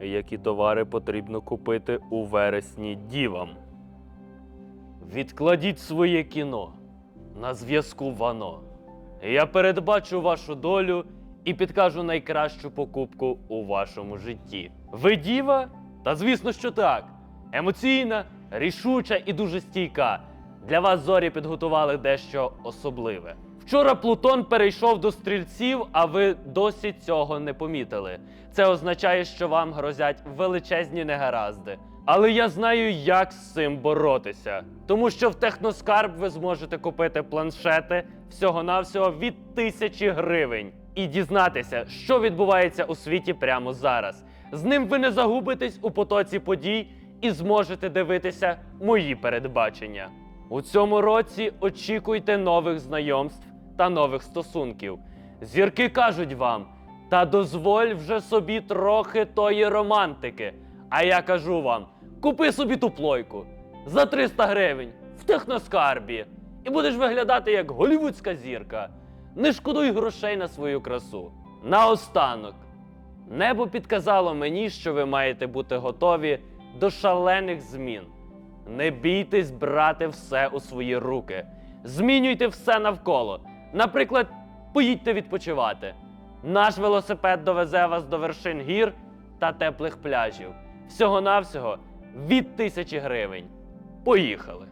які товари потрібно купити у вересні дівам. Відкладіть своє кіно. На зв'язку вано. Я передбачу вашу долю і підкажу найкращу покупку у вашому житті. Ви діва? Та звісно, що так. Емоційна, рішуча і дуже стійка. Для вас зорі підготували дещо особливе. Вчора Плутон перейшов до стрільців, а ви досі цього не помітили. Це означає, що вам грозять величезні негаразди. Але я знаю, як з цим боротися. Тому що в Техноскарб ви зможете купити планшети всього-навсього від тисячі гривень і дізнатися, що відбувається у світі прямо зараз. З ним ви не загубитесь у потоці подій і зможете дивитися мої передбачення. У цьому році очікуйте нових знайомств та нових стосунків. Зірки кажуть вам, та дозволь вже собі трохи тої романтики. А я кажу вам: купи собі ту плойку за 300 гривень в техноскарбі і будеш виглядати як голівудська зірка. Не шкодуй грошей на свою красу. Наостанок, небо підказало мені, що ви маєте бути готові до шалених змін. Не бійтесь брати все у свої руки. Змінюйте все навколо. Наприклад, поїдьте відпочивати. Наш велосипед довезе вас до вершин гір та теплих пляжів. Всього-навсього від тисячі гривень. Поїхали!